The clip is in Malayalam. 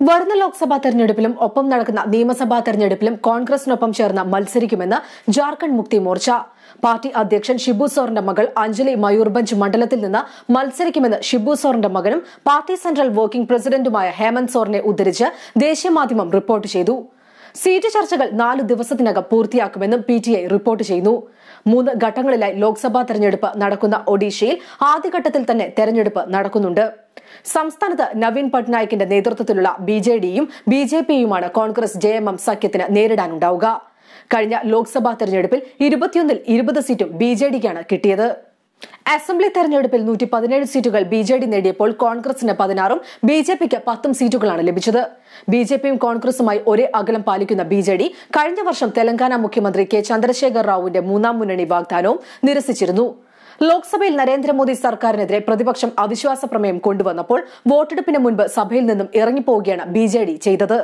വരുന്ന ലോക്സഭാ തെരഞ്ഞെടുപ്പിലും ഒപ്പം നടക്കുന്ന നിയമസഭാ തെരഞ്ഞെടുപ്പിലും കോൺഗ്രസിനൊപ്പം ചേർന്ന് മത്സരിക്കുമെന്ന് ജാർഖണ്ഡ് മുക്തി മോർച്ച. പാർട്ടി അധ്യക്ഷൻ ഷിബു സോറിന്റെ മകൾ അഞ്ജലി മയൂർബഞ്ച് മണ്ഡലത്തിൽ നിന്ന് മത്സരിക്കുമെന്ന് ഷിബു സോറിന്റെ മകനും പാർട്ടി സെൻട്രൽ വർക്കിംഗ് പ്രസിഡന്റുമായ ഹേമന്ത് സോറിനെ ഉദ്ധരിച്ച് ദേശീയ മാധ്യമം റിപ്പോർട്ട് ചെയ്തു. സീറ്റ് ചർച്ചകൾ നാല് ദിവസത്തിനകം പൂർത്തിയാക്കുമെന്നും പി ടി ഐ റിപ്പോർട്ട് ചെയ്യുന്നു. മൂന്ന് ഘട്ടങ്ങളിലായി ലോക്സഭാ തെരഞ്ഞെടുപ്പ് നടക്കുന്ന ഒഡീഷയിൽ ആദ്യഘട്ടത്തിൽ തന്നെ തെരഞ്ഞെടുപ്പ് നടക്കുന്നുണ്ട്. സംസ്ഥാനത്ത് നവീൻ പട്നായിക്കിന്റെ നേതൃത്വത്തിലുള്ള ബി ജെ ഡിയും ബി ജെ പിയുമാണ് കോൺഗ്രസ് ജെ എം എം സഖ്യത്തിന് നേരിടാനുണ്ടാവുക. കഴിഞ്ഞ ലോക്സഭാ തെരഞ്ഞെടുപ്പിൽ ഇരുപത്തിയൊന്നിൽ ഇരുപത് സീറ്റും ബി ജെ ഡിക്കാണ് കിട്ടിയത്. അസംബ്ലി തെരഞ്ഞെടുപ്പിൽ നൂറ്റി പതിനേഴ് സീറ്റുകൾ ബി ജെ ഡി നേടിയപ്പോൾ കോൺഗ്രസിന് പതിനാറും ബി ജെ പിക്ക് പത്തും സീറ്റുകളാണ് ലഭിച്ചത്. ബി ജെ പിയും കോൺഗ്രസുമായി ഒരേ അകലം പാലിക്കുന്ന ബി ജെ ഡി കഴിഞ്ഞ വർഷം തെലങ്കാന മുഖ്യമന്ത്രി കെ ചന്ദ്രശേഖർ റാവുവിന്റെ മൂന്നാം മുന്നണി വാഗ്ദാനവും നിരസിച്ചിരുന്നു. ലോക്സഭയിൽ നരേന്ദ്രമോദി സർക്കാരിനെതിരെ പ്രതിപക്ഷം അവിശ്വാസ പ്രമേയം കൊണ്ടുവന്നപ്പോൾ വോട്ടെടുപ്പിന് മുൻപ് സഭയിൽ നിന്നും ഇറങ്ങിപ്പോവുകയാണ് ബി ചെയ്തത്.